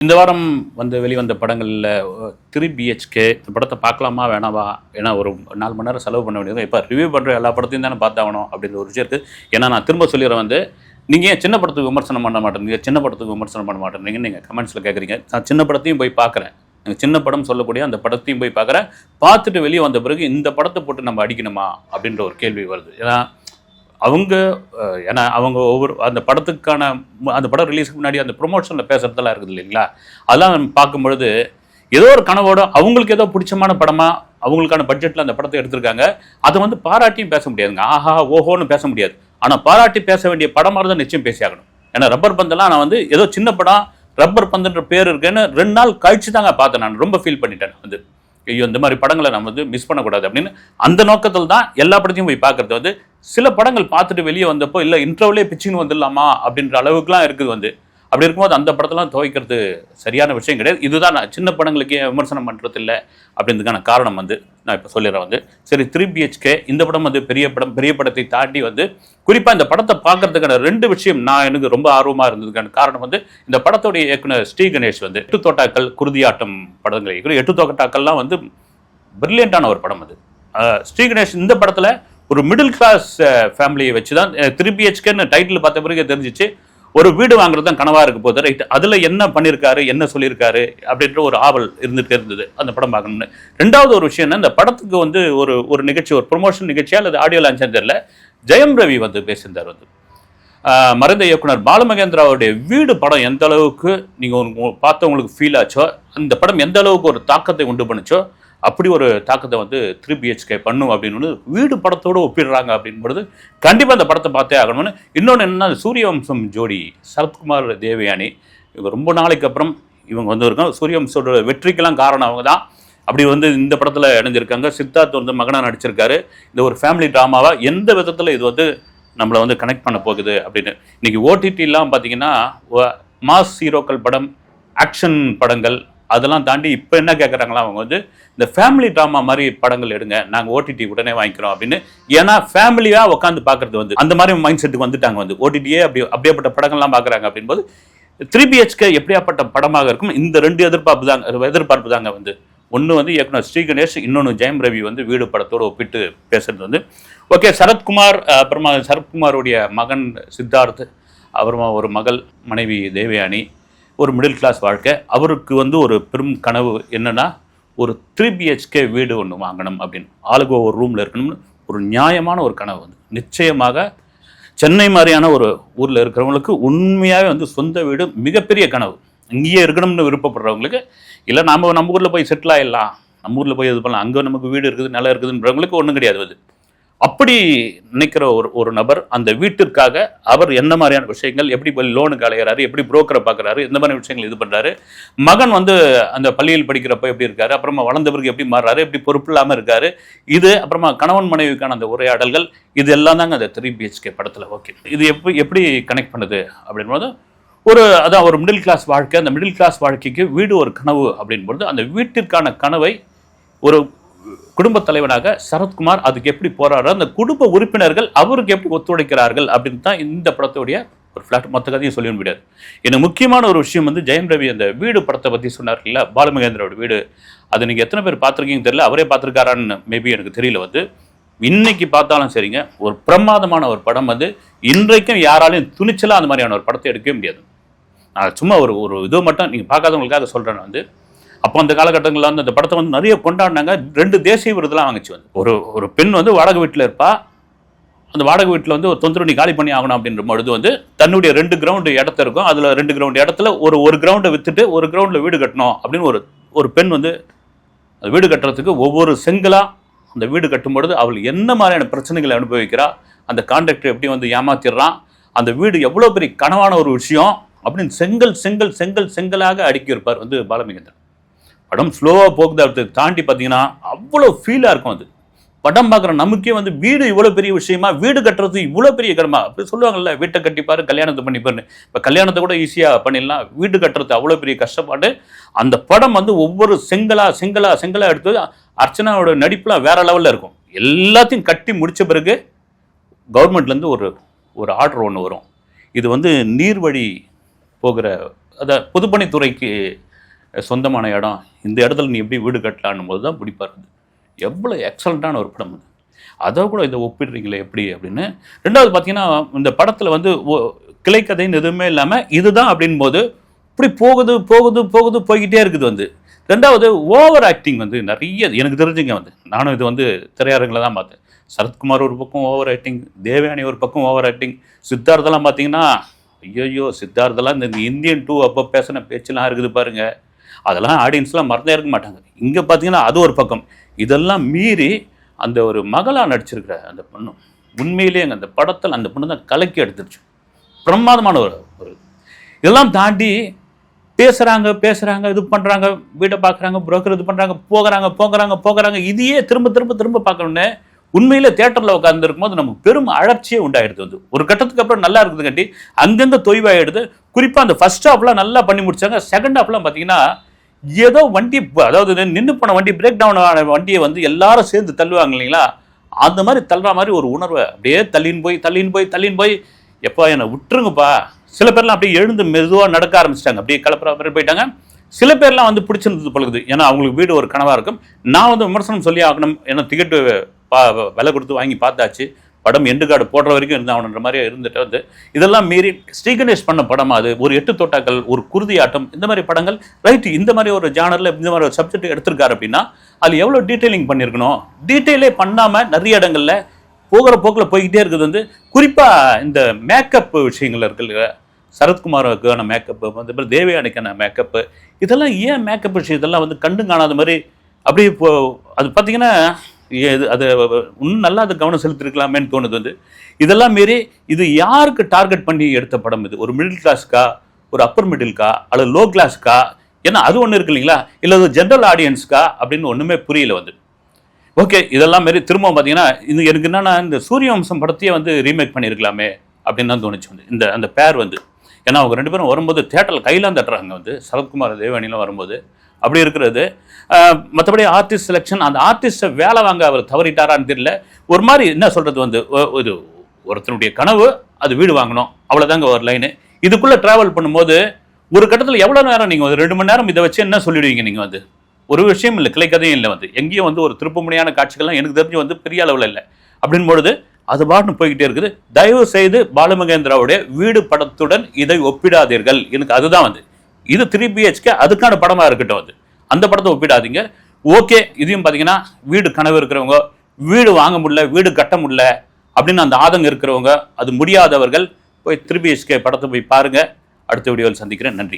இந்த வாரம் வந்து வெளிவந்த படங்களில் த்ரீ பிஹெச்கே இந்த படத்தை பார்க்கலாமா வேணாவா ஏன்னா ஒரு நாலு மணி நேரம் செலவு பண்ண வேண்டியது இப்போ ரிவ்யூ பண்ணுற எல்லா படத்தையும் தானே பார்த்தாகணும் அப்படின்ற ஒரு விஷயம் இருக்குது ஏன்னா நான் திரும்ப சொல்லிடுறேன் வந்து நீங்கள் ஏன் சின்ன படத்துக்கு விமர்சனம் பண்ண மாட்டேங்க சின்ன படத்துக்கு விமர்சனம் பண்ண மாட்டேங்கிறீங்க நீங்கள் கமெண்ட்ஸில் கேட்குறீங்க நான் சின்ன படத்தையும் போய் பார்க்குறேன். எனக்கு சின்ன படம் சொல்லக்கூடிய அந்த படத்தையும் போய் பார்க்குறேன். பார்த்துட்டு வெளியே வந்த பிறகு இந்த படத்தை போட்டு நம்ம அடிக்கணுமா? அப்படின்ற ஒரு கேள்வி வருது. ஏன்னா அவங்க ஏன்னா அவங்க ஒவ்வொரு அந்த படத்துக்கான அந்த படம் ரிலீஸ்க்கு முன்னாடி அந்த ப்ரொமோஷனில் பேசுறதெல்லாம் இருக்குது இல்லைங்களா? அதெல்லாம் பார்க்கும்பொழுது ஏதோ ஒரு கனவோட அவங்களுக்கு ஏதோ பிடிச்சமான படமாக அவங்களுக்கான பட்ஜெட்டில் அந்த படத்தை எடுத்திருக்காங்க. அதை வந்து பாராட்டியும் பேச முடியாதுங்க. ஆஹா ஓஹோன்னு பேச முடியாது. ஆனால் பாராட்டி பேச வேண்டிய படமாக இருந்தால் நிச்சயம் பேசியாகணும் ஏன்னா ரப்பர் பந்தெல்லாம் நான் வந்து ஏதோ சின்ன படம் ரப்பர் பந்துன்ற பேர் இருக்குன்னு ரெண்டு நாள் கழிச்சு தாங்க பார்த்தேன் நான். ரொம்ப ஃபீல் பண்ணிட்டேன் வந்து ஐயோ இந்த மாதிரி படங்களை நம்ம வந்து மிஸ் பண்ணக்கூடாது அப்படின்னு அந்த நோக்கத்தில் தான் எல்லா படத்தையும் போய் பார்க்கறது வந்து சில படங்கள் பார்த்துட்டு வெளியே வந்தப்போ இல்லை இன்டர்வலே பிச்சுன்னு வந்துடலாமா? அப்படின்ற அளவுக்குலாம் இருக்குது வந்து. அப்படி இருக்கும்போது அந்த படத்தெல்லாம் துவைக்கிறது சரியான விஷயம் கிடையாது. இதுதான் நான் சின்ன படங்களுக்கு விமர்சனம் பண்ணுறது இல்லை அப்படின்றதுக்கான காரணம் வந்து நான் இப்போ சொல்லிடுறேன் வந்து. சரி த்ரீ பிஹெச்கே இந்த படம் வந்து பெரிய படம் பெரிய படத்தை தாண்டி வந்து குறிப்பாக இந்த படத்தை பார்க்கறதுக்கான ரெண்டு விஷயம் நான் எனக்கு ரொம்ப ஆர்வமாக இருந்ததுக்கான காரணம் வந்து இந்த படத்துடைய இயக்குனர் ஸ்ரீ கணேஷ் வந்து எட்டு தோட்டாக்கள் குருதியாட்டம் படங்களை இயக்குனர் எட்டு தோட்டாக்கள்லாம் வந்து பிரில்லியண்டான ஒரு படம் அது. ஸ்ரீ கணேஷ் இந்த படத்தில் ஒரு மிடில் கிளாஸ் ஃபேமிலியை வச்சு தான் த்ரீ பிஹெச்கேன்னு டைட்டில் பார்த்த பிறகு தெரிஞ்சிச்சு. ஒரு வீடு வாங்குறது தான் கனவாக இருக்க போகுது. ரைட் அதில் என்ன பண்ணியிருக்காரு என்ன சொல்லியிருக்காரு அப்படின்ற ஒரு ஆவல் இருந்துகிட்டே இருந்தது அந்த படம் பார்க்கணும்னு. ரெண்டாவது ஒரு விஷயம் என்ன இந்த படத்துக்கு வந்து ஒரு ஒரு நிகழ்ச்சி ஒரு ப்ரொமோஷன் நிகழ்ச்சியா அல்லது ஆடியோ லான்ச்சான்னு தெரியல ஜெயம் ரவி வந்து பேசியிருந்தார் வந்து. மறைந்த இயக்குனர் பாலமகேந்திராவுடைய வீடு படம் எந்த அளவுக்கு நீங்கள் பார்த்தவங்களுக்கு ஃபீல் ஆச்சோ அந்த படம் எந்த அளவுக்கு ஒரு தாக்கத்தை உண்டு பண்ணுச்சோ அப்படி ஒரு தாக்கத்தை வந்து த்ரீ பிஹெச்கே பண்ணும் அப்படின்னு வீடு படத்தோடு ஒப்பிடுறாங்க அப்படின்பொழுது கண்டிப்பாக அந்த படத்தை பார்த்தே ஆகணும்னு. இன்னொன்று என்னன்னா சூரியவம்சம் ஜோடி சரத்குமார் தேவயானி இவங்க ரொம்ப நாளைக்கு அப்புறம் இவங்க வந்து இருக்காங்க சூரியவம்சோட வெற்றிக்கெல்லாம் காரணம் அவங்க தான். அப்படி வந்து இந்த படத்தில் இணைஞ்சிருக்காங்க. சித்தார்த் வந்து மகனாக நடிச்சிருக்காரு. இந்த ஒரு ஃபேமிலி ட்ராமாவாக எந்த விதத்தில் இது வந்து நம்மளை வந்து கனெக்ட் பண்ண போகுது அப்படின்னு. இன்றைக்கி ஓடிடிலாம் பார்த்தீங்கன்னா மாஸ் ஹீரோக்கள் படம் ஆக்ஷன் படங்கள் அதெல்லாம் தாண்டி இப்போ என்ன கேட்குறாங்களா அவங்க வந்து இந்த ஃபேமிலி ட்ராமா மாதிரி படங்கள் எடுங்க நாங்கள் ஓடிடி உடனே வாங்கிக்கிறோம் அப்படின்னு. ஏன்னா ஃபேமிலியாக உட்காந்து பார்க்கறது வந்து அந்த மாதிரி மைண்ட் செட்டுக்கு வந்துட்டாங்க வந்து. ஓடிடியே அப்படி அப்படியேப்பட்ட படங்கள்லாம் பார்க்குறாங்க அப்படின்போது த்ரீ பிஹெச்கே எப்படியாப்பட்ட படமாக இருக்கும்? இந்த ரெண்டு எதிர்பார்ப்பு தாங்க எதிர்பார்ப்பு தாங்க வந்து. ஒன்று வந்து இயக்குனர் ஸ்ரீ கணேஷ் இன்னொன்று ஜெயம் ரவி வந்து வீடு படத்தோடு ஒப்பிட்டு பேசுறது வந்து. ஓகே சரத்குமார் அப்புறமா சரத்குமாருடைய மகன் சித்தார்த் அப்புறமா ஒரு மகள் மனைவி தேவயானி ஒரு மிடில் கிளாஸ் வாழ்க்கை. அவருக்கு வந்து ஒரு பெரும் கனவு என்னென்னா ஒரு த்ரீ பிஹெச்கே வீடு ஒன்று வாங்கணும் அப்படின்னு. ஆளுக்கு ஒரு ரூமில் இருக்கணும்னு ஒரு நியாயமான ஒரு கனவு வந்து. நிச்சயமாக சென்னை மாதிரியான ஒரு ஊரில் இருக்கிறவங்களுக்கு உண்மையாகவே வந்து சொந்த வீடு மிகப்பெரிய கனவு. இங்கேயே இருக்கணும்னு விருப்பப்படுறவங்களுக்கு இல்லை நாம் நம்ம ஊரில் போய் செட்டில் ஆகிடலாம் நம்ம ஊரில் போய் இது பண்ணலாம். அங்கே நமக்கு வீடு இருக்குது நிலம் இருக்குதுன்றவங்களுக்கு ஒன்றும் கிடையாது அது. அப்படி நினைக்கிற ஒரு ஒரு நபர் அந்த வீட்டிற்காக அவர் என்ன மாதிரியான விஷயங்கள் எப்படி போய் லோனுக்கு அலைகிறாரு எப்படி புரோக்கரை பார்க்குறாரு இந்த மாதிரி விஷயங்கள் இது பண்ணுறாரு மகன் வந்து அந்த பள்ளியில் படிக்கிறப்ப எப்படி இருக்காரு அப்புறமா வளர்ந்த பிறகு எப்படி மாறுறாரு எப்படி பொறுப்பு இல்லாமல் இருக்காரு இது அப்புறமா கணவன் மனைவிக்கான அந்த உரையாடல்கள் இது எல்லாம் தாங்க அந்த த்ரீ பிஹெச்கே படத்தில். ஓகே இது எப்படி எப்படி கனெக்ட் பண்ணுது அப்படின்போது ஒரு அதான் ஒரு மிடில் கிளாஸ் வாழ்க்கை அந்த மிடில் கிளாஸ் வாழ்க்கைக்கு வீடு ஒரு கனவு அப்படின்பொழுது அந்த வீட்டிற்கான கனவை ஒரு குடும்ப தலைவனாக சரத்குமார் அதுக்கு எப்படி போராடுறார்? அந்த குடும்ப உறுப்பினர்கள் அவருக்கு எப்படி ஒத்துழைக்கிறார்கள் அப்படின்னு தான் இந்த படத்துடைய ஒரு ஃப்ளாட் மொத்த கதையும் சொல்லிட முடியாது. எனக்கு முக்கியமான ஒரு விஷயம் வந்து ஜெயம் ரவி அந்த வீடு படத்தை பற்றி சொன்னார்ல பாலுமகேந்திரோட வீடு. அது நீங்கள் எத்தனை பேர் பார்த்துருக்கீங்கன்னு தெரியல. அவரே பார்த்துருக்காரான்னு மேபி எனக்கு தெரியல வந்து. இன்னைக்கு பார்த்தாலும் சரிங்க. ஒரு பிரமாதமான ஒரு படம் வந்து இன்றைக்கும் யாராலையும் துணிச்சலாக அந்த மாதிரியான ஒரு படத்தை எடுக்கவே முடியாது. நான் சும்மா ஒரு ஒரு இது மட்டும் நீங்கள் பார்க்காதவங்களுக்காக சொல்கிறேன் வந்து. அப்போ அந்த காலகட்டங்களில் வந்து அந்த படத்தை வந்து நிறைய கொண்டாடினாங்க. ரெண்டு தேசிய விருதுலாம் வாங்கிச்சு வந்து. ஒரு ஒரு பெண் வந்து வாடகை வீட்டில் இருப்பா. அந்த வாடகை வீட்டில் வந்து ஒரு தொந்தரவு நீ காலி பண்ணி ஆகணும் அப்படின்ற பொழுது வந்து தன்னுடைய ரெண்டு கிரவுண்டு இடத்த இருக்கும். அதில் ரெண்டு கிரவுண்டு இடத்துல ஒரு ஒரு கிரவுண்டை விற்றுட்டு ஒரு கிரவுண்டில் வீடு கட்டணும் அப்படின்னு ஒரு ஒரு பெண் வந்து அந்த வீடு கட்டுறதுக்கு ஒவ்வொரு செங்கலாக அந்த வீடு கட்டும் பொழுது அவள் என்ன மாதிரியான பிரச்சனைகளை அனுபவிக்கிறா? அந்த கான்ட்ராக்டர் எப்படி வந்து ஏமாத்திடுறான்? அந்த வீடு எவ்வளோ பெரிய கனவான ஒரு விஷயம் அப்படின்னு செங்கல் செங்கல் செங்கல் செங்கலாக அடுக்கி இருப்பார் வந்து பாலமகேந்திரன் படம் ஸ்லோவாக போகுது அதை தாண்டி பார்த்தீங்கன்னா அவ்வளோ ஃபீலாக இருக்கும் அது. படம் பார்க்குற நமக்கே வந்து வீடு இவ்வளோ பெரிய விஷயமா வீடு கட்டுறது இவ்வளோ பெரிய கடமா அப்படி சொல்லுவாங்கல்ல வீட்டை கட்டிப்பாரு கல்யாணத்தை பண்ணிப்பாருன்னு இப்போ கல்யாணத்தை கூட ஈஸியாக பண்ணிடலாம். வீடு கட்டுறது அவ்வளோ பெரிய கஷ்டப்பாடு. அந்த படம் வந்து ஒவ்வொரு செங்கலா செங்கலா செங்கலா எடுத்து அர்ச்சனாவோட நடிப்புலாம் வேற லெவலில் இருக்கும். எல்லாத்தையும் கட்டி முடித்த பிறகு கவர்மெண்ட்லேருந்து ஒரு ஒரு ஆர்டர் ஒன்று வரும். இது வந்து நீர்வழி போகிற அதை பொதுப்பணித்துறைக்கு சொந்தமான இடம் இந்த இடத்துல நீ எப்படி வீடு கட்டலான்னும் போது தான் பிடிப்பா எவ்வளோ எக்ஸலண்ட்டான ஒரு படம் அது. அதை கூட இதை ஒப்பிடுறீங்களே எப்படி அப்படின்னு. ரெண்டாவது பார்த்தீங்கன்னா இந்த படத்தில் வந்து கிளைக்கதைன்னு எதுவுமே இல்லாமல் இதுதான் அப்படின் போது இப்படி போகுது போகுது போகுது போய்கிட்டே இருக்குது வந்து. ரெண்டாவது ஓவர் ஆக்டிங் வந்து நிறைய எனக்கு தெரிஞ்சுங்க வந்து. நானும் இது வந்து திரையரங்கில் தான் பார்த்தேன். சரத்குமார் ஒரு பக்கம் ஓவர் ஆக்டிங் தேவயானி ஒரு பக்கம் ஓவர் ஆக்டிங். சித்தார்த்தெல்லாம் பார்த்தீங்கன்னா ஐயோ சித்தார்த்தெல்லாம் இந்த இந்தியன் டூ அப்போ பேசின பேச்செல்லாம் இருக்குது பாருங்கள் அதெல்லாம் ஆடியன்ஸ்லாம் மறந்தே இருக்க மாட்டாங்க. இங்கே பார்த்தீங்கன்னா அது ஒரு பக்கம். இதெல்லாம் மீறி அந்த ஒரு மகளா நடிச்சிருக்கிற அந்த பொண்ணு உண்மையிலேயே அந்த படத்தில் அந்த பொண்ணு தான் கலக்கி எடுத்துருச்சு பிரமாதமான ஒரு ஒரு. இதெல்லாம் தாண்டி பேசுகிறாங்க பேசுகிறாங்க இது பண்ணுறாங்க வீட்டை பார்க்குறாங்க புரோக்கர் இது பண்ணுறாங்க போகிறாங்க போகிறாங்க போகிறாங்க இதையே திரும்ப திரும்ப திரும்ப பார்க்கணுன்னே உண்மையில தேட்டரில் உட்காந்துருக்கும் போது நமக்கு பெரும் அழற்சியே உண்டாயிடுது வந்து. ஒரு கட்டத்துக்கு அப்புறம் நல்லா இருக்குதுங்காட்டி கட்டி அங்கங்கே தொய்வாயிடுது. குறிப்பாக அந்த ஃபர்ஸ்ட் ஹாஃப்லாம் நல்லா பண்ணி முடிச்சாங்க. செகண்ட் ஹாஃப்லாம் பார்த்தீங்கன்னா ஏதோ வண்டி அதாவது நின்று போன வண்டி பிரேக் டவுன் ஆன வண்டியை வந்து எல்லாரும் சேர்ந்து தள்ளுவாங்க இல்லைங்களா? அந்த மாதிரி தள்ளுற மாதிரி ஒரு உணர்வை அப்படியே தள்ளின்னு போய் தள்ளின்னு போய் தள்ளின்னு போய் எப்பா என்னை விட்டுருங்கப்பா. சில பேர்லாம் அப்படியே எழுந்து மெதுவாக நடக்க ஆரம்பிச்சிட்டாங்க. அப்படியே கிளப்புற மாதிரி போயிட்டாங்க. சில பேர்லாம் வந்து பிடிச்சிருந்தது பழகுது ஏன்னா அவங்களுக்கு வீடு ஒரு கனவாக இருக்கும். நான் வந்து விமர்சனம் சொல்லி ஆகணும். ஏன்னா டிக்கெட்டு பா விலை கொடுத்து வாங்கி பார்த்தாச்சு. படம் எண்டு கார்டு போடுற வரைக்கும் இருந்தாகணுன்ற மாதிரி இருந்துட்டு வந்து இதெல்லாம் மீறி ஸ்ரீகணேஷ் பண்ண படம் அது? ஒரு எட்டு தோட்டாக்கள் ஒரு குருதி ஆட்டம் இந்த மாதிரி படங்கள் ரைட் இந்த மாதிரி ஒரு ஜானரில் இந்த மாதிரி ஒரு சப்ஜெக்ட் எடுத்திருக்காரு அப்படின்னா அது எவ்வளோ டீட்டெயிலிங் பண்ணியிருக்கணும் டீட்டெயிலே பண்ணாமல் நிறைய இடங்களில் போகிற போக்கில் போய்கிட்டே இருக்குது வந்து குறிப்பாக இந்த மேக்கப் விஷயங்கள் இருக்குல்ல சரத்குமாருக்கான மேக்கப்பு வந்து மாதிரி தேவயானிக்கான மேக்கப்பு இதெல்லாம் ஏன் மேக்கப் விஷயம் இதெல்லாம் வந்து கண்டு காணாத மாதிரி அப்படியே இப்போ அது பார்த்தீங்கன்னா இது அது இன்னும் நல்லா அது கவனம் செலுத்திருக்கலாமேன்னு தோணுது வந்து. இதெல்லாம் மீறி இது யாருக்கு டார்கெட் பண்ணி எடுத்த படம் இது? ஒரு மிடில் கிளாஸ்க்கா ஒரு அப்பர் மிடில்க்கா அல்லது லோ கிளாஸ்க்கா ஏன்னா அது ஒன்று இருக்கு இல்லைங்களா? இல்லை அது ஜென்ரல் ஆடியன்ஸ்க்கா அப்படின்னு ஒன்றுமே புரியல வந்து. ஓகே இதெல்லாம் மாரி திரும்ப பார்த்தீங்கன்னா இது எனக்கு என்னென்னா இந்த சூரிய வம்சம் படத்தையே வந்து ரீமேக் பண்ணியிருக்கலாமே அப்படின்னு தான் தோணுச்சு வந்து. இந்த அந்த பேர் வந்து. ஏன்னா அவங்க ரெண்டு பேரும் வரும்போது தேட்டரில் கையிலாம் தட்டுறாங்க வந்து. சரத்குமார் தேவானிலாம் வரும்போது. அப்படி இருக்கிறது. மற்றபடி ஆர்டிஸ்ட் செலெக்ஷன் அந்த ஆர்டிஸ்ட்டை வேலை வாங்க அவர் தவறிட்டாரான்னு தெரியல. ஒரு மாதிரி என்ன சொல்கிறது வந்து ஒ- ஒரு ஒருத்தனுடைய கனவு அது வீடு வாங்கணும். அவ்வளோதாங்க ஒரு லைனு இதுக்குள்ளே ட்ராவல் பண்ணும்போது ஒரு கட்டத்தில் எவ்வளோ நேரம் நீங்கள் வந்து ரெண்டு மணி நேரம் இதை வச்சு என்ன சொல்லிடுவீங்க நீங்கள் வந்து? ஒரு விஷயம் இல்லை கிளைக்கதையும் இல்லை வந்து. எங்கேயும் வந்து ஒரு திருப்பமுனையான காட்சிகள்லாம் எனக்கு தெரிஞ்சு வந்து பெரிய அளவில் இல்லை. அப்படின் பொழுது அது பாட்டு போய்கிட்டே இருக்குது. தயவு செய்து பாலுமகேந்திராவுடைய வீடு படத்துடன் இதை ஒப்பிடாதீர்கள். எனக்கு அதுதான் வந்து. இது த்ரீ பிஹெச்கே அதுக்கான படமாக இருக்கட்டும் அது. அந்த படத்தை ஒப்பிடாதீங்க. ஓகே இதையும் பார்த்தீங்கன்னா வீடு கனவு இருக்கிறவங்க வீடு வாங்க முடியல வீடு கட்ட முடியல அப்படின்னு அந்த ஆதங்கம் இருக்கிறவங்க அது முடியாதவர்கள் போய் த்ரீ பிஹெச்கே படத்தை போய் பாருங்க. அடுத்த வீடியோவில் சந்திக்கிறேன். நன்றி.